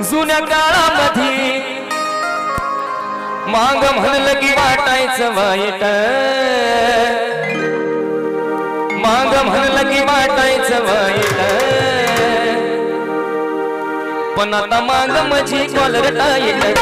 जुन्या काळामध्ये. मांग म्हणलं की वाटायचं वाईट मांग म्हणलं की वाटायचं वाईट पण आता मांग माझी कॉलर टाईट.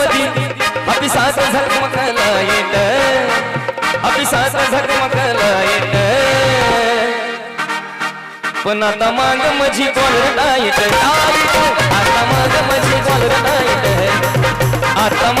मधी. अभिसात झगमगला येत. अभिसात झगमगला येत. पण आता माग माझी कॉलरडा येत आता माग माझी कॉलरडा येत आता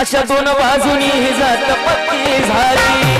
अशा दोन बाजूनी जात पत्ती झाली.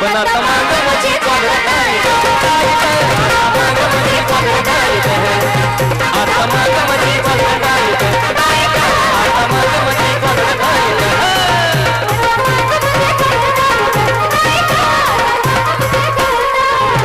पण आता माझं म्हणजे कोणत नाही आता